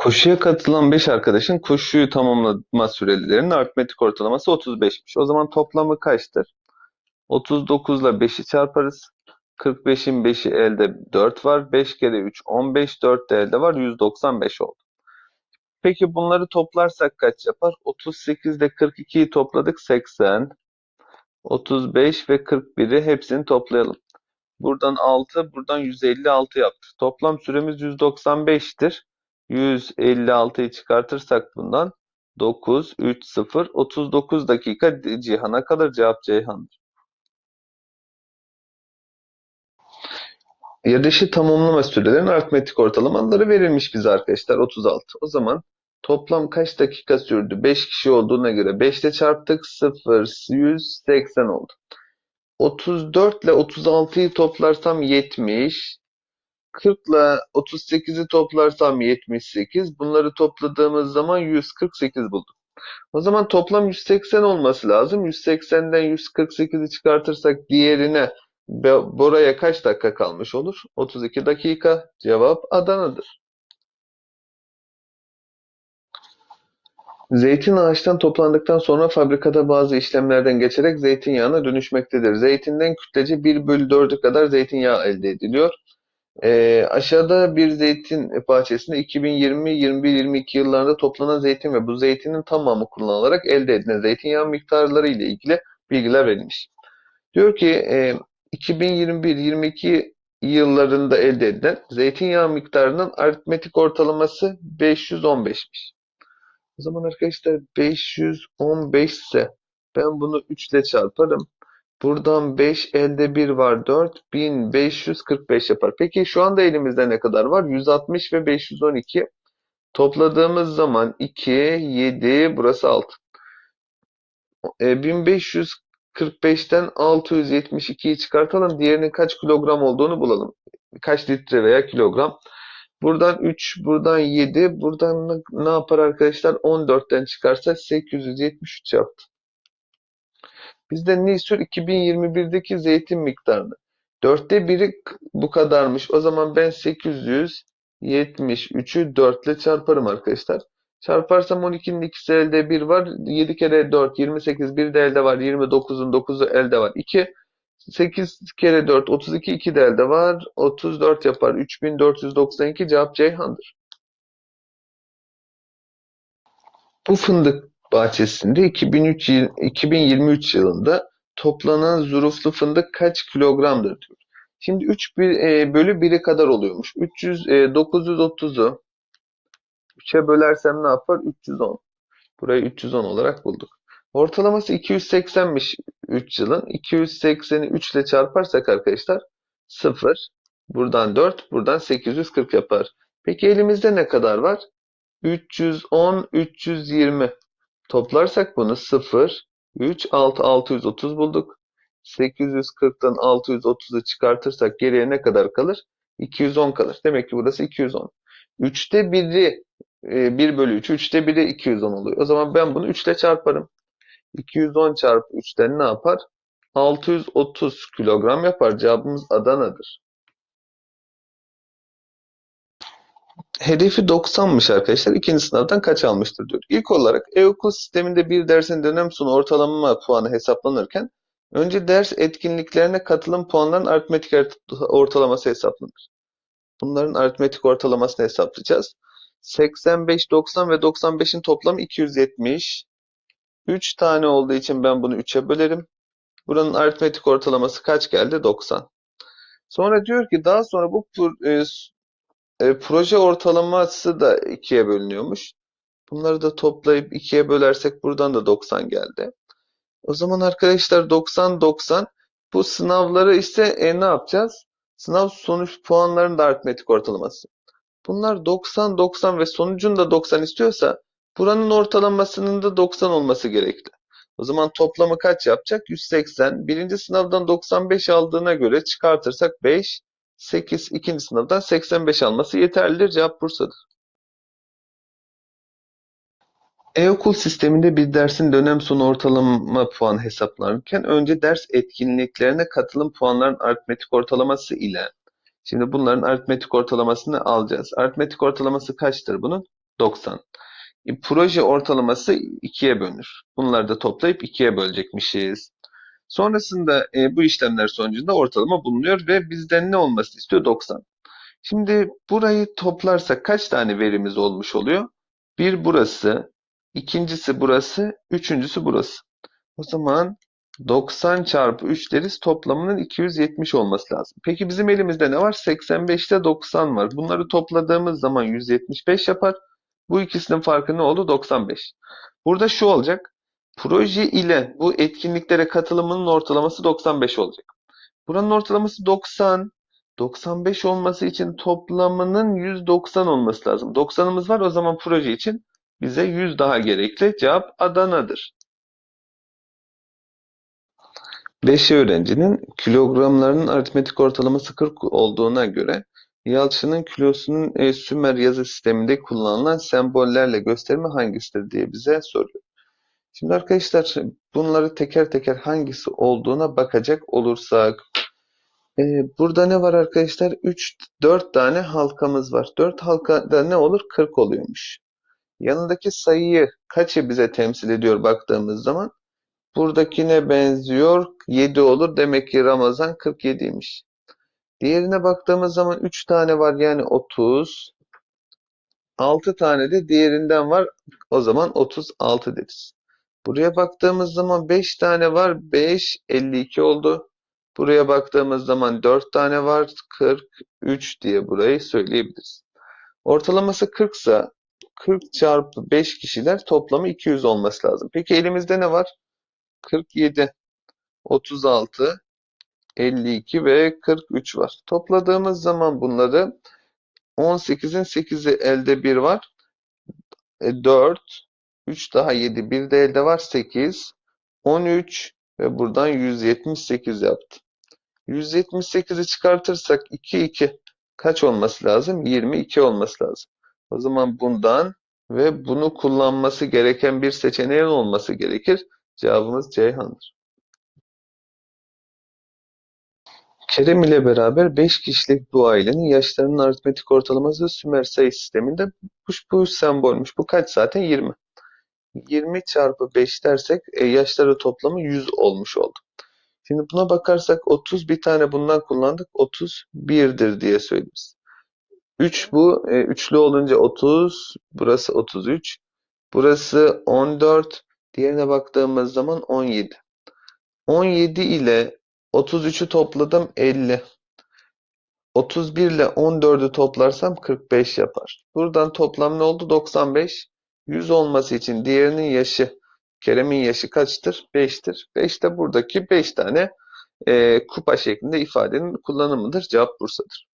Koşuya katılan 5 arkadaşın koşuyu tamamlama sürelerinin aritmetik ortalaması 35'miş. O zaman toplamı kaçtır? 39 ile 5'i çarparız. 45'in 5'i elde 4 var. 5 kere 3 15, 4 de elde var. 195 oldu. Peki bunları toplarsak kaç yapar? 38 ile 42'yi topladık 80. 35 ve 41'i hepsini toplayalım. Buradan 6, buradan 156 yaptı. Toplam süremiz 195'tir. 156'yı çıkartırsak bundan 9, 3, 0, 39 dakika Cihan'a kalır. Cevap Ceyhan'dır. Yarışı tamamlama sürelerinin aritmetik ortalamaları verilmiş bize arkadaşlar 36. O zaman toplam kaç dakika sürdü? 5 kişi olduğuna göre 5 ile çarptık 0, 180 oldu. 34 ile 36'yı toplarsam 70. 40 ile 38'i toplarsam 78. Bunları topladığımız zaman 148 bulduk. O zaman toplam 180 olması lazım. 180'den 148'i çıkartırsak diğerine Bora'ya kaç dakika kalmış olur? 32 dakika. Cevap Adana'dır. Zeytin ağaçtan toplandıktan sonra fabrikada bazı işlemlerden geçerek zeytinyağına dönüşmektedir. Zeytinden kütlece 1 bölü 4'ü kadar zeytinyağı elde ediliyor. Ee, aşağıda bir zeytin bahçesinde 2020, 21, 22 yıllarında toplanan zeytin ve bu zeytinin tamamı kullanılarak elde edilen zeytinyağı miktarları ile ilgili bilgiler verilmiş. Diyor ki e, 2021-22 yıllarında elde edilen zeytinyağı miktarının aritmetik ortalaması 515'miş. O zaman arkadaşlar 515 ise ben bunu 3 ile çarparım. Buradan 5 elde 1 var 4 1545 yapar. Peki şu anda elimizde ne kadar var? 160 ve 512 topladığımız zaman 2 7 burası 6. E, 1545'ten 672'yi çıkartalım. Diğerinin kaç kilogram olduğunu bulalım. Kaç litre veya kilogram. Buradan 3, buradan 7, buradan ne yapar arkadaşlar? 14'ten çıkarsa 873 yaptı. Bizden ne istiyor? 2021'deki zeytin miktarını. Dörtte biri bu kadarmış. O zaman ben 873'ü 4 ile çarparım arkadaşlar. Çarparsam 12'nin ikisi elde 1 var. 7 kere 4 28 bir de elde var. 29'un 9'u elde var. 2 8 kere 4 32 2 de elde var. 34 yapar. 3492 cevap Ceyhan'dır. Bu fındık bahçesinde 2003 yıl, 2023 yılında toplanan zuruflu fındık kaç kilogramdır diyor. Şimdi 3 bir, e, bölü 1'e kadar oluyormuş. 300 e, 930'u 3'e bölersem ne yapar? 310. Burayı 310 olarak bulduk. Ortalaması 280'miş 3 yılın. 280'i 3 ile çarparsak arkadaşlar 0. Buradan 4. Buradan 840 yapar. Peki elimizde ne kadar var? 310, 320. Toplarsak bunu 0, 3, 6, 630 bulduk. 840'tan 630'u çıkartırsak geriye ne kadar kalır? 210 kalır. Demek ki burası 210. 3'te 1'i 1 bölü 3, 3'te 1'i 210 oluyor. O zaman ben bunu 3 ile çarparım. 210 çarpı 3'ten ne yapar? 630 kilogram yapar. Cevabımız Adana'dır. Hedefi 90'mış arkadaşlar. İkinci sınavdan kaç almıştır diyor. İlk olarak e-okul sisteminde bir dersin dönem sonu ortalama puanı hesaplanırken önce ders etkinliklerine katılım puanlarının aritmetik ortalaması hesaplanır. Bunların aritmetik ortalamasını hesaplayacağız. 85, 90 ve 95'in toplamı 270. 3 tane olduğu için ben bunu 3'e bölerim. Buranın aritmetik ortalaması kaç geldi? 90. Sonra diyor ki daha sonra bu e, proje ortalaması da 2'ye bölünüyormuş. Bunları da toplayıp 2'ye bölersek buradan da 90 geldi. O zaman arkadaşlar 90 90 bu sınavları ise e, ne yapacağız? Sınav sonuç puanlarının da aritmetik ortalaması. Bunlar 90 90 ve sonucun da 90 istiyorsa buranın ortalamasının da 90 olması gerekli. O zaman toplamı kaç yapacak? 180. Birinci sınavdan 95 aldığına göre çıkartırsak 5, 8. ikinci sınavdan 85 alması yeterlidir. Cevap Bursa'dır. E-okul sisteminde bir dersin dönem sonu ortalama puanı hesaplanırken önce ders etkinliklerine katılım puanların aritmetik ortalaması ile şimdi bunların aritmetik ortalamasını alacağız. Aritmetik ortalaması kaçtır bunun? 90. E, proje ortalaması 2'ye bölünür. Bunları da toplayıp 2'ye bölecekmişiz. Sonrasında e, bu işlemler sonucunda ortalama bulunuyor ve bizden ne olmasını istiyor? 90. Şimdi burayı toplarsak kaç tane verimiz olmuş oluyor? Bir burası, ikincisi burası, üçüncüsü burası. O zaman 90 çarpı 3 deriz toplamının 270 olması lazım. Peki bizim elimizde ne var? 85'te 90 var. Bunları topladığımız zaman 175 yapar. Bu ikisinin farkı ne oldu? 95. Burada şu olacak. Proje ile bu etkinliklere katılımının ortalaması 95 olacak. Buranın ortalaması 90. 95 olması için toplamının 190 olması lazım. 90'ımız var o zaman proje için bize 100 daha gerekli. Cevap Adana'dır. 5 öğrencinin kilogramlarının aritmetik ortalaması 40 olduğuna göre Yalçın'ın kilosunun e, Sümer yazı sisteminde kullanılan sembollerle gösterimi hangisidir diye bize soruyor. Şimdi arkadaşlar bunları teker teker hangisi olduğuna bakacak olursak e, burada ne var arkadaşlar? 3 4 tane halkamız var. 4 halkada ne olur? 40 oluyormuş. Yanındaki sayıyı kaçı bize temsil ediyor baktığımız zaman buradakine benziyor. 7 olur. Demek ki Ramazan 47'ymiş. Diğerine baktığımız zaman 3 tane var yani 30. 6 tane de diğerinden var. O zaman 36 deriz. Buraya baktığımız zaman 5 tane var. 5, 52 oldu. Buraya baktığımız zaman 4 tane var. 43 diye burayı söyleyebiliriz. Ortalaması 40 ise 40 çarpı 5 kişiler toplamı 200 olması lazım. Peki elimizde ne var? 47, 36, 52 ve 43 var. Topladığımız zaman bunları 18'in 8'i elde 1 var. E, 4, 3 daha 7, 1 de elde var 8, 13 ve buradan 178 yaptı. 178'i çıkartırsak 2, 2 kaç olması lazım? 22 olması lazım. O zaman bundan ve bunu kullanması gereken bir seçeneğin olması gerekir. Cevabımız Ceyhan'dır. Kerem ile beraber 5 kişilik bu ailenin yaşlarının aritmetik ortalaması Sümer sayı sisteminde bu, bu sembolmüş. Bu kaç zaten? 20. 20 çarpı 5 dersek e, yaşları toplamı 100 olmuş oldu. Şimdi buna bakarsak 30 bir tane bundan kullandık. 31'dir diye söyleriz. 3 bu. E, üçlü olunca 30. Burası 33. Burası 14. Diğerine baktığımız zaman 17. 17 ile 33'ü topladım 50. 31 ile 14'ü toplarsam 45 yapar. Buradan toplam ne oldu? 95. 100 olması için diğerinin yaşı, Kerem'in yaşı kaçtır? 5'tir. 5 de buradaki 5 tane e, kupa şeklinde ifadenin kullanımıdır. Cevap Bursa'dır.